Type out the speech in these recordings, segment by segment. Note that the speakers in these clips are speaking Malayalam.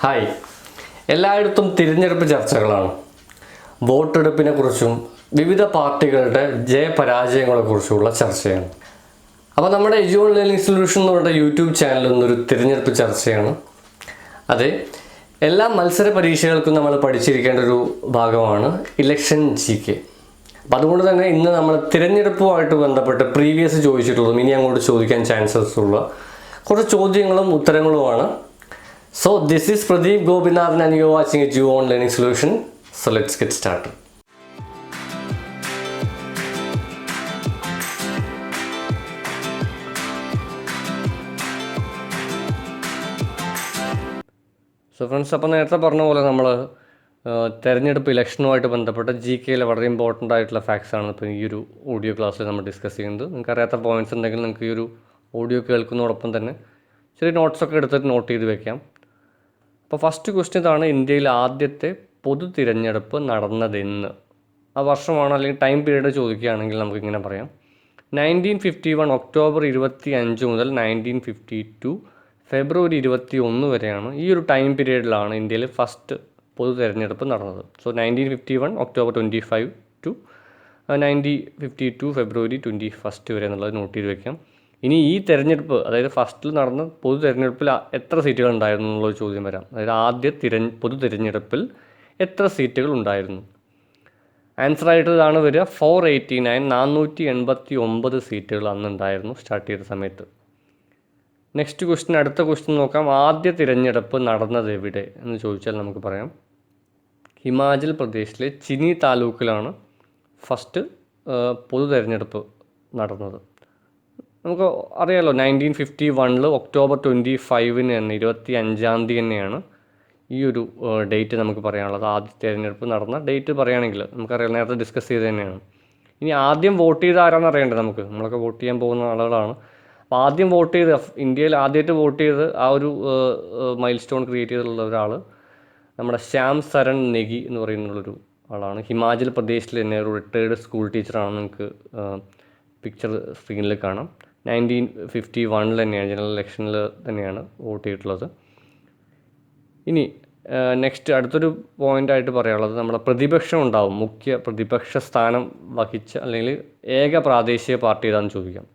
ഹായ്. എല്ലായിടത്തും തിരഞ്ഞെടുപ്പ് ചർച്ചകളാണ്. വോട്ടെടുപ്പിനെ കുറിച്ചും വിവിധ പാർട്ടികളുടെ ജയപരാജയങ്ങളെ കുറിച്ചുള്ള ചർച്ചയാണ്. അപ്പോൾ നമ്മുടെ എജ്യൂൺ ലേണിംഗ് സൊല്യൂഷൻ എന്ന് പറയുന്ന യൂട്യൂബ് ചാനലിൽ നിന്നൊരു തിരഞ്ഞെടുപ്പ് ചർച്ചയാണ്. അതെ എല്ലാ മത്സര പരീക്ഷകൾക്കും നമ്മൾ പഠിച്ചിരിക്കേണ്ട ഒരു ഭാഗമാണ് ഇലക്ഷൻ ജി കെ അപ്പം അതുകൊണ്ട് തന്നെ ഇന്ന് നമ്മൾ തിരഞ്ഞെടുപ്പുമായിട്ട് ബന്ധപ്പെട്ട് പ്രീവിയസ് ചോദിച്ചിട്ടുള്ളതും ഇനി അങ്ങോട്ട് ചോദിക്കാൻ ചാൻസസ് ഉള്ള കുറച്ച് ചോദ്യങ്ങളും ഉത്തരങ്ങളുമാണ് so this is Pradeep Gopinathan and you watching ജു on learning solution so let's get start so friends അപ്പോൾ നേരത്തെ പറഞ്ഞ പോലെ നമ്മൾ തെരഞ്ഞെടുപ്പ് ഇലക്ഷനുമായിട്ട് ബന്ധപ്പെട്ട ജി കെയിലെ വളരെ ഇമ്പോർട്ടന്റ് ആയിട്ടുള്ള ഫാക്ട്സ് ആണ് ഇപ്പോൾ ഈ ഒരു ഓഡിയോ ക്ലാസ്സിൽ നമ്മൾ ഡിസ്കസ് ചെയ്യുന്നത്. നിങ്ങൾക്ക് അറിയാത്ത പോയിന്റ്സ് ഉണ്ടെങ്കിൽ നിങ്ങൾക്ക് ഈ ഒരു ഓഡിയോ കേൾക്കുന്നതോടൊപ്പം തന്നെ ചെറിയ നോട്ട്സൊക്കെ എടുത്തിട്ട് നോട്ട് ചെയ്ത് വെക്കാം. അപ്പോൾ ഫസ്റ്റ് ക്വസ്റ്റ്യൻ ഇതാണ് ഇന്ത്യയിൽ ആദ്യത്തെ പൊതു തിരഞ്ഞെടുപ്പ് നടന്നതെന്ന്. ആ വർഷമാണ് അല്ലെങ്കിൽ ടൈം പീരീഡ് ചോദിക്കുകയാണെങ്കിൽ നമുക്ക് ഇങ്ങനെ പറയാം. നയന്റീൻ ഫിഫ്റ്റി വൺ ഒക്ടോബർ ഇരുപത്തി അഞ്ച് മുതൽ നയന്റീൻ ഫിഫ്റ്റി ടു ഫെബ്രുവരി ഇരുപത്തി ഒന്ന് വരെയാണ് ഈ ഒരു ടൈം പീരീഡിലാണ് ഇന്ത്യയിൽ ഫസ്റ്റ് പൊതു തിരഞ്ഞെടുപ്പ് നടന്നത്. So nineteen fifty one October twenty five to nineteen fifty two February twenty first വരെ എന്നുള്ളത് നോട്ട് ചെയ്ത് വെക്കാം. ഇനി ഈ തെരഞ്ഞെടുപ്പ് അതായത് ഫസ്റ്റിൽ നടന്ന പൊതു തിരഞ്ഞെടുപ്പിൽ എത്ര സീറ്റുകൾ ഉണ്ടായിരുന്നു എന്നുള്ള ചോദ്യം വരാം. അതായത് ആദ്യ തിര പൊതു തിരഞ്ഞെടുപ്പിൽ എത്ര സീറ്റുകൾ ഉണ്ടായിരുന്നു? ആൻസർ ആയിട്ട് ഇതാണ് വരിക ഫോർ എയ്റ്റി നയൻ നാനൂറ്റി എൺപത്തി ഒമ്പത് സീറ്റുകൾ അന്നുണ്ടായിരുന്നു സ്റ്റാർട്ട് ചെയ്ത സമയത്ത്. നെക്സ്റ്റ് ക്വസ്റ്റ്യൻ അടുത്ത ക്വസ്റ്റ്യൻ നോക്കാം. ആദ്യ തിരഞ്ഞെടുപ്പ് നടന്നത് എവിടെ എന്ന് ചോദിച്ചാൽ നമുക്ക് പറയാം. ഹിമാചൽ പ്രദേശിലെ ചിനി താലൂക്കിലാണ് ഫസ്റ്റ് പൊതു തിരഞ്ഞെടുപ്പ് നടന്നത്. നമുക്ക് അറിയാമല്ലോ നയന്റീൻ ഫിഫ്റ്റി വണ്ണിൽ ഒക്ടോബർ ട്വന്റി ഫൈവിന് തന്നെ ഇരുപത്തി അഞ്ചാം തീയതി തന്നെയാണ് ഈ ഒരു ഡേറ്റ് നമുക്ക് പറയാനുള്ളത്. ആദ്യ തിരഞ്ഞെടുപ്പ് നടന്ന ഡേറ്റ് പറയുകയാണെങ്കിൽ നമുക്കറിയാം നേരത്തെ ഡിസ്കസ് ചെയ്ത് തന്നെയാണ്. ഇനി ആദ്യം വോട്ട് ചെയ്ത ആരാണെന്ന് അറിയേണ്ടത് നമുക്ക്? നമ്മളൊക്കെ വോട്ട് ചെയ്യാൻ പോകുന്ന ആളുകളാണ്. അപ്പോൾ ആദ്യം വോട്ട് ചെയ്ത് ഇന്ത്യയിൽ ആദ്യമായിട്ട് വോട്ട് ചെയ്ത് ആ ഒരു മൈൽ സ്റ്റോൺ ക്രിയേറ്റ് ചെയ്തിട്ടുള്ള ഒരാൾ നമ്മുടെ ശ്യാം സരൺ നെഗി എന്ന് പറയുന്നുള്ളൊരു ആളാണ്. ഹിമാചൽ പ്രദേശിൽ തന്നെ ഒരു റിട്ടയർഡ് സ്കൂൾ ടീച്ചറാണ് നിങ്ങൾക്ക് പിക്ചർ സ്ക്രീനിൽ കാണാം. നയന്റീൻ ഫിഫ്റ്റി വണ്ണിൽ തന്നെയാണ് ജനറൽ ഇലക്ഷനിൽ തന്നെയാണ് വോട്ട് ചെയ്തിട്ടുള്ളത്. ഇനി നെക്സ്റ്റ് അടുത്തൊരു പോയിന്റ് ആയിട്ട് പറയാനുള്ളത് നമ്മുടെ പ്രതിപക്ഷം ഉണ്ടാവും മുഖ്യ പ്രതിപക്ഷ സ്ഥാനം വഹിച്ച അല്ലെങ്കിൽ ഏക പ്രാദേശിക പാർട്ടി ഏതാണെന്ന് ചോദിക്കാം.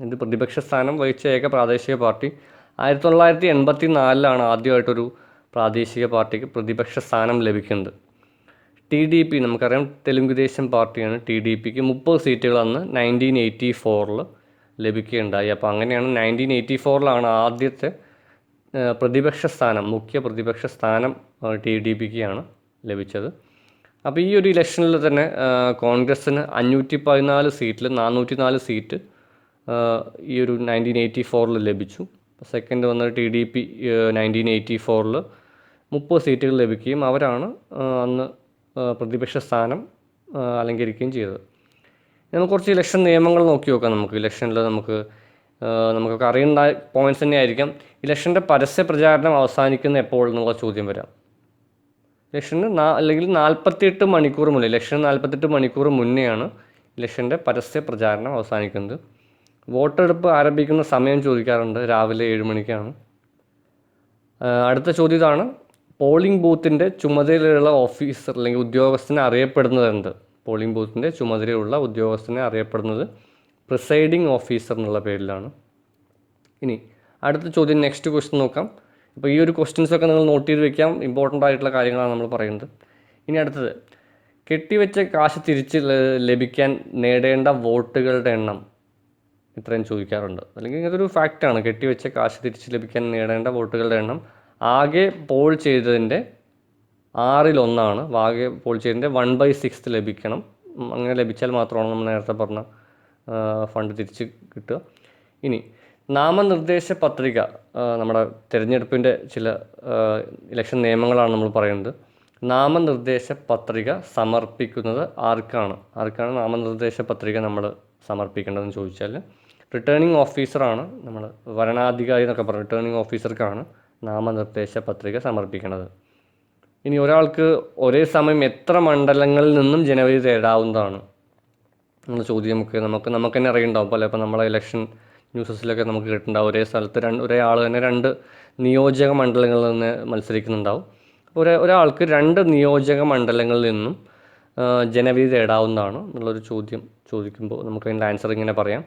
ഇത് പ്രതിപക്ഷ സ്ഥാനം വഹിച്ച ഏക പ്രാദേശിക പാർട്ടി? ആയിരത്തി തൊള്ളായിരത്തി എൺപത്തി നാലിലാണ് ആദ്യമായിട്ടൊരു പ്രാദേശിക പാർട്ടിക്ക് പ്രതിപക്ഷ സ്ഥാനം ലഭിക്കുന്നത്. ടി ഡി പി നമുക്കറിയാം തെലുങ്ക് ദേശം പാർട്ടിയാണ് ടി ഡി പിക്ക് മുപ്പത് സീറ്റുകൾ അന്ന് നയന്റീൻ എയ്റ്റി ഫോറിൽ ലഭിക്കുകയുണ്ടായി. അപ്പോൾ അങ്ങനെയാണ് നയന്റീൻ എയ്റ്റി ഫോറിലാണ് ആദ്യത്തെ പ്രതിപക്ഷ സ്ഥാനം മുഖ്യ പ്രതിപക്ഷ സ്ഥാനം ടി ഡി പിക്കാണ് ലഭിച്ചത്. അപ്പോൾ ഈ ഒരു ഇലക്ഷനിൽ തന്നെ കോൺഗ്രസ്സിന് അഞ്ഞൂറ്റി പതിനാല് സീറ്റിൽ നാനൂറ്റി നാല് സീറ്റ് ഈ ഒരു നയന്റീൻ എയ്റ്റി ഫോറിൽ ലഭിച്ചു. സെക്കൻഡ് വന്നത് T D P nineteen eighty ഫോറിൽ മുപ്പത് സീറ്റുകൾ ലഭിക്കുകയും അവരാണ് അന്ന് പ്രതിപക്ഷ സ്ഥാനം അലങ്കരിക്കുകയും ചെയ്തത്. നമുക്ക് കുറച്ച് ഇലക്ഷൻ നിയമങ്ങൾ നോക്കി നോക്കാം നമുക്ക്. ഇലക്ഷനിൽ നമുക്ക് നമുക്കൊക്കെ അറിയേണ്ട പോയിന്റ്സ് തന്നെ ആയിരിക്കാം ഇലക്ഷന്റെ പരസ്യ പ്രചാരണം അവസാനിക്കുന്ന എപ്പോൾ എന്നുള്ള ചോദ്യം വരാം. ഇലക്ഷന് നാ അല്ലെങ്കിൽ നാൽപ്പത്തിയെട്ട് മണിക്കൂർ മുന്നേ ഇലക്ഷൻ നാൽപ്പത്തെട്ട് മണിക്കൂർ മുന്നെയാണ് ഇലക്ഷന്റെ പരസ്യ പ്രചാരണം അവസാനിക്കുന്നത്. വോട്ടെടുപ്പ് ആരംഭിക്കുന്ന സമയം ചോദിക്കാറുണ്ട് രാവിലെ ഏഴ് മണിക്കാണ്. അടുത്ത ചോദ്യം ഇതാണ് പോളിംഗ് ബൂത്തിന്റെ ചുമതലയുള്ള ഓഫീസർ അല്ലെങ്കിൽ ഉദ്യോഗസ്ഥനെ അറിയപ്പെടുന്നത് എന്ത് പോളിംഗ് ബൂത്തിന്റെ ചുമതലയുള്ള ഉദ്യോഗസ്ഥനെ അറിയപ്പെടുന്നത് പ്രിസൈഡിംഗ് ഓഫീസർ എന്നുള്ള പേരിലാണ്. ഇനി അടുത്ത ചോദ്യം നെക്സ്റ്റ് ക്വസ്റ്റ്യൻ നോക്കാം. അപ്പോൾ ഈ ഒരു ക്വസ്റ്റ്യൻസൊക്കെ നിങ്ങൾ നോട്ട് ചെയ്ത് വെക്കാം. ഇമ്പോർട്ടന്റ് ആയിട്ടുള്ള കാര്യങ്ങളാണ് നമ്മൾ പറയുന്നത്. ഇനി അടുത്തത് കെട്ടിവെച്ച കാശ് തിരിച്ച് ലഭിക്കാൻ നേടേണ്ട വോട്ടുകളുടെ എണ്ണം ഇത്രയും ചോദിക്കാറുണ്ട്. അല്ലെങ്കിൽ ഒരു ഫാക്റ്റാണ് കെട്ടിവെച്ച കാശ് തിരിച്ച് ലഭിക്കാൻ നേടേണ്ട വോട്ടുകളുടെ എണ്ണം ആകെ പോൾ ചെയ്തതിന്റെ ആറിലൊന്നാണ്. വാഗ പോളിച്ചേരിന്റെ വൺ ബൈ സിക്സ് ലഭിക്കണം. അങ്ങനെ ലഭിച്ചാൽ മാത്രമാണ് നമ്മൾ നേരത്തെ പറഞ്ഞ ഫണ്ട് തിരിച്ച് കിട്ടുക. ഇനി നാമനിർദ്ദേശ പത്രിക നമ്മുടെ തിരഞ്ഞെടുപ്പിന്റെ ചില ഇലക്ഷൻ നിയമങ്ങളാണ് നമ്മൾ പറയുന്നത്. നാമനിർദ്ദേശ പത്രിക സമർപ്പിക്കുന്നത് ആർക്കാണ്? ആർക്കാണ് നാമനിർദ്ദേശ പത്രിക നമ്മൾ സമർപ്പിക്കേണ്ടതെന്ന് ചോദിച്ചാൽ റിട്ടേണിംഗ് ഓഫീസറാണ് നമ്മൾ വരണാധികാരി എന്നൊക്കെ പറയും റിട്ടേണിംഗ് ഓഫീസർക്കാണ് നാമനിർദ്ദേശ പത്രിക സമർപ്പിക്കേണ്ടത് ഇനി ഒരാൾക്ക് ഒരേ സമയം എത്ര മണ്ഡലങ്ങളിൽ നിന്നും ജനവിധി തേടാവുന്നതാണ്? എന്നുള്ള ചോദ്യം നമുക്ക് നമുക്ക് തന്നെ അറിയുണ്ടാവും. പോലെ ഇപ്പോൾ നമ്മളെ ഇലക്ഷൻ ന്യൂസസിലൊക്കെ നമുക്ക് കിട്ടുന്നുണ്ടാവും. ഒരേ സ്ഥലത്ത് രണ്ട് ഒരേ ആൾ തന്നെ രണ്ട് നിയോജക മണ്ഡലങ്ങളിൽ നിന്ന് മത്സരിക്കുന്നുണ്ടാവും. ഒരേ ഒരാൾക്ക് രണ്ട് നിയോജക മണ്ഡലങ്ങളിൽ നിന്നും ജനവിധി തേടാവുന്നതാണ് എന്നുള്ളൊരു ചോദ്യം ചോദിക്കുമ്പോൾ നമുക്ക് അതിന്റെ ആൻസർ ഇങ്ങനെ പറയാം.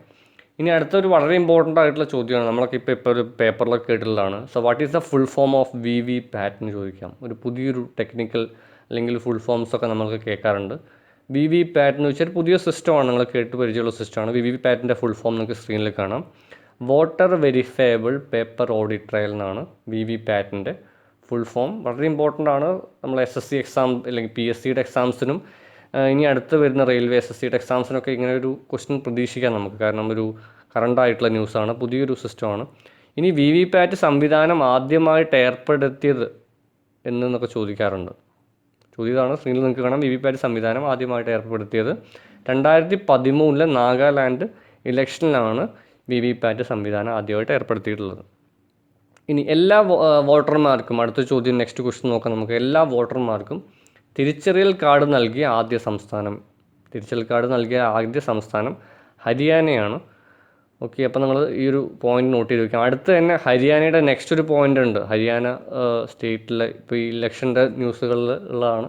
ഇനി അടുത്തൊരു വളരെ ഇമ്പോർട്ടന്റ് ആയിട്ടുള്ള ചോദ്യമാണ്. നമ്മളൊക്കെ ഇപ്പോൾ ഇപ്പോൾ ഒരു പേപ്പറിലൊക്കെ കേട്ടിട്ടുള്ളതാണ്. So what is the full form of V V PAT എന്ന് ചോദിക്കാം. ഒരു പുതിയൊരു ടെക്നിക്കൽ അല്ലെങ്കിൽ ഫുൾ ഫോംസ് ഒക്കെ നമ്മൾക്ക് കേൾക്കാറുണ്ട്. വി വി പാറ്റ് എന്ന് വെച്ചാൽ പുതിയ സിസ്റ്റമാണ് നിങ്ങൾ കേട്ട് പരിചയമുള്ള സിസ്റ്റമാണ് വി വി പാറ്റിന്റെ ഫുൾ ഫോം നിങ്ങൾക്ക് സ്ക്രീനിൽ കാണാം. Voter verifiable paper audit trail എന്നാണ് വി വി പാറ്റിന്റെ ഫുൾ ഫോം വളരെ ഇമ്പോർട്ടന്റ് ആണ്. നമ്മൾ എസ് എസ് സി എക്സാം അല്ലെങ്കിൽ പി എസ് സിയുടെ എക്സാംസിനും ഇനി അടുത്ത് വരുന്ന റെയിൽവേ എസ് എസ് സിയുടെ എക്സാംസിനൊക്കെ ഇങ്ങനെ ഒരു ക്വസ്റ്റ്യൻ പ്രതീക്ഷിക്കാം നമുക്ക്. കാരണം ഒരു കറണ്ടായിട്ടുള്ള ന്യൂസാണ് പുതിയൊരു സിസ്റ്റമാണ് ഇനി വി വി പാറ്റ് സംവിധാനം ആദ്യമായിട്ട് ഏർപ്പെടുത്തിയത് എന്നൊക്കെ ചോദിക്കാറുണ്ട്. ചോദ്യതാണ് സ്ക്രീനിൽ നിങ്ങൾക്ക് കാണാം. വി വി പാറ്റ് സംവിധാനം ആദ്യമായിട്ട് ഏർപ്പെടുത്തിയത് രണ്ടായിരത്തി പതിമൂന്നിലെ നാഗാലാൻഡ് ഇലക്ഷനിലാണ് വി വി പാറ്റ് സംവിധാനം ആദ്യമായിട്ട് ഏർപ്പെടുത്തിയിട്ടുള്ളത്. ഇനി എല്ലാ വോട്ടർമാർക്കും അടുത്ത ചോദ്യം നെക്സ്റ്റ് ക്വസ്റ്റ്യൻ നോക്കാം നമുക്ക്. എല്ലാ വോട്ടർമാർക്കും തിരിച്ചറിയൽ കാർഡ് നൽകിയ ആദ്യ സംസ്ഥാനം. തിരിച്ചറിയൽ കാർഡ് നൽകിയ ആദ്യ സംസ്ഥാനം ഹരിയാനയാണ്. ഓക്കെ അപ്പോൾ നമ്മൾ ഈ ഒരു പോയിന്റ് നോട്ട് ചെയ്ത് വയ്ക്കാം അടുത്ത് തന്നെ ഹരിയാനയുടെ നെക്സ്റ്റ് ഒരു പോയിന്റ് ഉണ്ട്. ഹരിയാന സ്റ്റേറ്റിലെ ഇപ്പോൾ ഈ ഇലക്ഷന്റെ ന്യൂസുകളിൽ ഉള്ളതാണ്.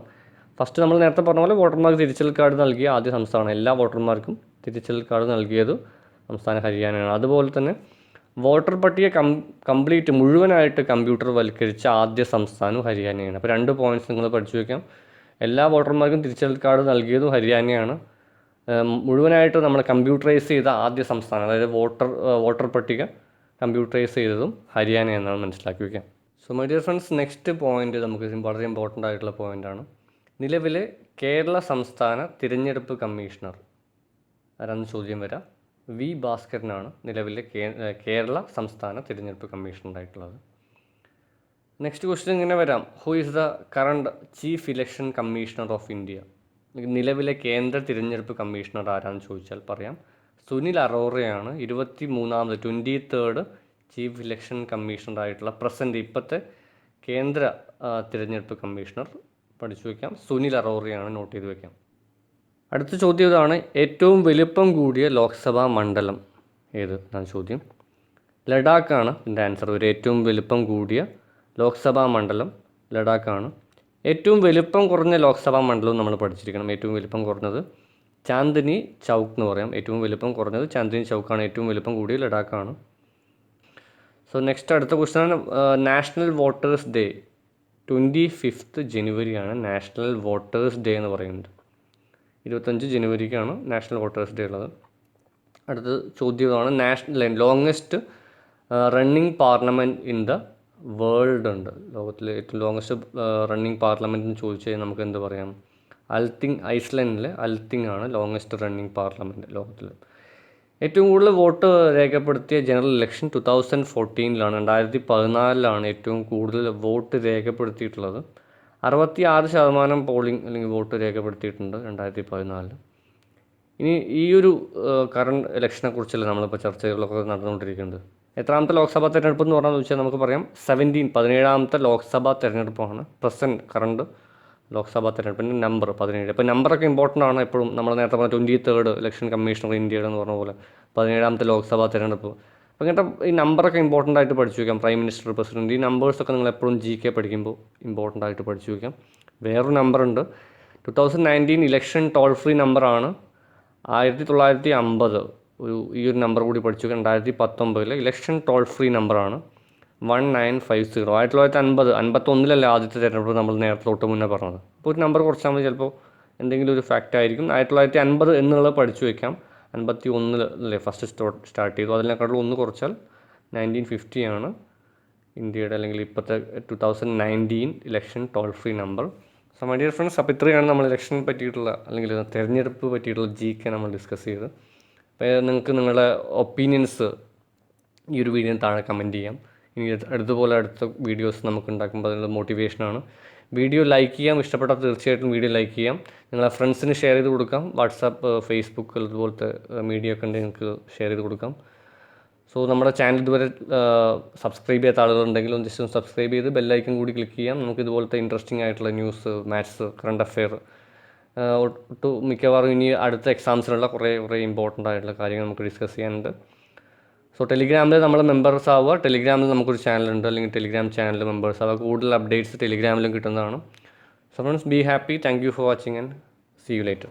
ഫസ്റ്റ് നമ്മൾ നേരത്തെ പറഞ്ഞ പോലെ വോട്ടർമാർക്ക് തിരിച്ചറിയൽ കാർഡ് നൽകിയ ആദ്യ സംസ്ഥാനം എല്ലാ വോട്ടർമാർക്കും തിരിച്ചൽ കാർഡ് നൽകിയത് സംസ്ഥാനം ഹരിയാനയാണ്. അതുപോലെ തന്നെ വോട്ടർ പട്ടിക കം കംപ്ലീറ്റ് മുഴുവനായിട്ട് കമ്പ്യൂട്ടർ വൽക്കരിച്ച ആദ്യ സംസ്ഥാനവും ഹരിയാനയാണ്. അപ്പോൾ രണ്ട് പോയിന്റ്സ് നിങ്ങൾ പഠിച്ചു വയ്ക്കാം എല്ലാ വോട്ടർമാർക്കും തിരിച്ചറിയൽ കാർഡ് നൽകിയതും ഹരിയാനയാണ്. മുഴുവനായിട്ട് നമ്മൾ കമ്പ്യൂട്ടറൈസ് ചെയ്ത ആദ്യ സംസ്ഥാനം അതായത് വോട്ടർ വോട്ടർ പട്ടിക കമ്പ്യൂട്ടറൈസ് ചെയ്തതും ഹരിയാന എന്നാണ് മനസ്സിലാക്കി വയ്ക്കാം so my dear friends next point നമുക്ക് വളരെ ഇമ്പോർട്ടന്റ് ആയിട്ടുള്ള പോയിന്റാണ് നിലവിലെ കേരള സംസ്ഥാന തിരഞ്ഞെടുപ്പ് കമ്മീഷണർ ആരാന്ന് ചോദ്യം വരാം? വി ഭാസ്കരനാണ് നിലവിലെ കേരള സംസ്ഥാന തിരഞ്ഞെടുപ്പ് കമ്മീഷണറായിട്ടുള്ളത്. നെക്സ്റ്റ് ക്വസ്റ്റ്യൻ ഇങ്ങനെ വരാം. Who is the current chief election commissioner of India നിലവിലെ കേന്ദ്ര തിരഞ്ഞെടുപ്പ് കമ്മീഷണർ ആരാന്ന് ചോദിച്ചാൽ പറയാം. സുനിൽ അറോറയാണ് ഇരുപത്തി മൂന്നാമത് twenty third chief election commissioner ആയിട്ടുള്ള പ്രസന്റ് ഇപ്പോഴത്തെ കേന്ദ്ര തിരഞ്ഞെടുപ്പ് കമ്മീഷണർ പഠിച്ചു വയ്ക്കാം സുനിൽ അറോറയാണ് നോട്ട് ചെയ്ത് വയ്ക്കാം അടുത്ത ചോദ്യം ഇതാണ്. ഏറ്റവും വലിപ്പം കൂടിയ ലോക്സഭാ മണ്ഡലം ഏത്? എന്നാണ് ചോദ്യം. ലഡാക്കാണ് ഇതിന്റെ ആൻസർ ഒരു ഏറ്റവും വലിപ്പം കൂടിയ ലോക്സഭാ മണ്ഡലം ലഡാക്കാണ്. ഏറ്റവും വലുപ്പം കുറഞ്ഞ ലോക്സഭാ മണ്ഡലം നമ്മൾ പഠിച്ചിരിക്കണം. ഏറ്റവും വലുപ്പം കുറഞ്ഞത് ചാന്ദിനി ചൗക്ക് എന്ന് പറയാം. ഏറ്റവും വലിപ്പം കുറഞ്ഞത് ചാന്ദിനി ചൗക്കാണ്. ഏറ്റവും വലുപ്പം കൂടിയ ലഡാക്കാണ്. സോ നെക്സ്റ്റ് അടുത്ത question national voters day twenty fifth ജനുവരിയാണ് national voters day എന്ന് പറയുന്നത്. ഇരുപത്തഞ്ച് ജനുവരിക്കാണ് നാഷണൽ വോട്ടേഴ്സ് ഡേ ഉള്ളത്. അടുത്ത ചോദ്യമാണ് national longest running parliament in the world ഉണ്ട്. ലോകത്തിലെ ഏറ്റവും ലോങ്ങസ്റ്റ് റണ്ണിങ് പാർലമെന്റ് എന്ന് ചോദിച്ചു കഴിഞ്ഞാൽ നമുക്ക് എന്ത് പറയാം? അൽത്തിങ് ഐസ്ലൻഡിലെ അൽത്തിങ് ആണ് ലോങ്ങസ്റ്റ് റണ്ണിങ് പാർലമെന്റ് ലോകത്തിൽ ഏറ്റവും കൂടുതൽ വോട്ട് രേഖപ്പെടുത്തിയ ജനറൽ ഇലക്ഷൻ ടു തൗസൻഡ് ഫോർട്ടീനിലാണ് രണ്ടായിരത്തി പതിനാലിലാണ് ഏറ്റവും കൂടുതൽ വോട്ട് രേഖപ്പെടുത്തിയിട്ടുള്ളത്. അറുപത്തി ആറ് ശതമാനം പോളിംഗ് അല്ലെങ്കിൽ വോട്ട് രേഖപ്പെടുത്തിയിട്ടുണ്ട് രണ്ടായിരത്തി പതിനാലിൽ ഇനി ഈ ഒരു കറണ്ട് ഇലക്ഷനെ കുറിച്ചല്ല നമ്മളിപ്പോൾ ചർച്ചകളൊക്കെ നടന്നുകൊണ്ടിരിക്കുന്നത്? എത്രാമത്തെ ലോക്സഭാ തെരഞ്ഞെടുപ്പ് എന്ന് പറഞ്ഞാൽ വെച്ചാൽ നമുക്ക് പറയാം സെവന്റീൻ പതിനേഴാമത്തെ ലോക്സഭാ തെരഞ്ഞെടുപ്പാണ്. പ്രസന്റ് കറണ്ട് ലോക്സഭാ തെരഞ്ഞെടുപ്പിന്റെ നമ്പർ പതിനേഴ്. ഇപ്പോൾ നമ്പറൊക്കെ ഇമ്പോർട്ടന്റ് ആണ് എപ്പോഴും. നമ്മൾ നേരത്തെ പറഞ്ഞ ട്വന്റി തേർഡ് ഇലക്ഷൻ കമ്മീഷണർ ഇന്ത്യയുടെ എന്ന് പറഞ്ഞ പോലെ പതിനേഴാമത്തെ ലോക്സഭാ തെരഞ്ഞെടുപ്പ്. അപ്പോൾ ഇങ്ങനത്തെ ഈ നമ്പറൊക്കെ ഇമ്പോർട്ടന്റ് ആയിട്ട് പഠിച്ചു വയ്ക്കാം. പ്രൈം മിനിസ്റ്റർ പ്രസിഡന്റ് ഈ നമ്പേഴ്സൊക്കെ നിങ്ങൾ എപ്പോഴും ജി കെ പഠിക്കുമ്പോൾ ഇമ്പോർട്ടന്റ് ആയിട്ട് പഠിച്ചു വയ്ക്കാം. വേറൊരു നമ്പറുണ്ട് two thousand nineteen election toll free നമ്പറാണ് ആയിരത്തി തൊള്ളായിരത്തി അമ്പത്. ഒരു ഈ ഒരു നമ്പർ കൂടി പഠിച്ചു. രണ്ടായിരത്തി പത്തൊമ്പതിലെ ഇലക്ഷൻ ടോൾ ഫ്രീ നമ്പറാണ് വൺ നയൻ ഫൈവ് സീറോ ആയിരത്തി തൊള്ളായിരത്തി അൻപത് അൻപത്തൊന്നിലല്ലേ ആദ്യത്തെ തിരഞ്ഞെടുപ്പ് നമ്മൾ നേരത്തെ തൊട്ട് മുന്നേ പറഞ്ഞത്. അപ്പോൾ ഒരു നമ്പർ കുറച്ചാൽ മതി. ചിലപ്പോൾ എന്തെങ്കിലും ഒരു ഫാക്റ്റ് ആയിരിക്കും. ആയിരത്തി തൊള്ളായിരത്തി അൻപത് എന്നുള്ളത് പഠിച്ചു വയ്ക്കാം അൻപത്തി ഒന്നിൽ അല്ലേ ഫസ്റ്റ് സ്റ്റാർട്ട് ചെയ്തു. അതിനെക്കാളും ഒന്ന് കുറച്ചാൽ നയന്റീൻ ഫിഫ്റ്റി ആണ് ഇന്ത്യയുടെ അല്ലെങ്കിൽ ഇപ്പോഴത്തെ two thousand nineteen election toll free number so my dear friends അപ്പോൾ ഇത്രയാണ് നമ്മൾ ഇലക്ഷനെ പറ്റിയിട്ടുള്ള അല്ലെങ്കിൽ തിരഞ്ഞെടുപ്പ് പറ്റിയിട്ടുള്ള ജി കെ നമ്മൾ ഡിസ്കസ് ചെയ്ത് അപ്പോൾ നിങ്ങൾക്ക് നിങ്ങളുടെ ഒപ്പീനിയൻസ് ഈ ഒരു വീഡിയോ താഴെ കമന്റ് ചെയ്യാം. ഇനി അടുത്തപോലെ അടുത്ത വീഡിയോസ് നമുക്ക് ഉണ്ടാക്കുമ്പോൾ അതിനുള്ള മോട്ടിവേഷനാണ് വീഡിയോ ലൈക്ക് ചെയ്യാം. ഇഷ്ടപ്പെട്ടാൽ തീർച്ചയായിട്ടും വീഡിയോ ലൈക്ക് ചെയ്യാം. നിങ്ങളെ ഫ്രണ്ട്സിന് ഷെയർ ചെയ്ത് കൊടുക്കാം. വാട്സാപ്പ് ഫേസ്ബുക്ക് അതുപോലത്തെ മീഡിയ ഒക്കെ ഉണ്ടെങ്കിൽ നിങ്ങൾക്ക് ഷെയർ ചെയ്ത് കൊടുക്കാം. സോ നമ്മുടെ ചാനൽ ഇതുവരെ സബ്സ്ക്രൈബ് ചെയ്യാത്ത ആളുകളുണ്ടെങ്കിൽ ഒന്ന് ജസ്റ്റ് ഒന്ന് സബ്സ്ക്രൈബ് ചെയ്ത് ബെല്ലൈക്കൺ കൂടി ക്ലിക്ക് ചെയ്യാം. നമുക്ക് ഇതുപോലത്തെ ഇൻട്രസ്റ്റിംഗ് ആയിട്ടുള്ള ന്യൂസ് മാത്സ് കറണ്ട് അഫെയർ ഒട്ടു മിക്കവാറും ഇനി അടുത്ത എക്സാംസിനുള്ള കുറേ കുറേ ഇമ്പോർട്ടന്റ് ആയിട്ടുള്ള കാര്യങ്ങൾ നമുക്ക് ഡിസ്കസ് ചെയ്യാനുണ്ട്. സോ ടെലിഗ്രാമിൽ നമ്മൾ മെമ്പേഴ്സ് ആവുക. ടെലിഗ്രാമിൽ നമുക്കൊരു ചാനലുണ്ട് അല്ലെങ്കിൽ ടെലിഗ്രാം ചാനൽ മെമ്പേഴ്സ് ആവുക. കൂടുതൽ അപ്ഡേറ്റ്സ് ടെലിഗ്രാമിലും കിട്ടുന്നതാണ്. So friends be happy thank you for watching and see you later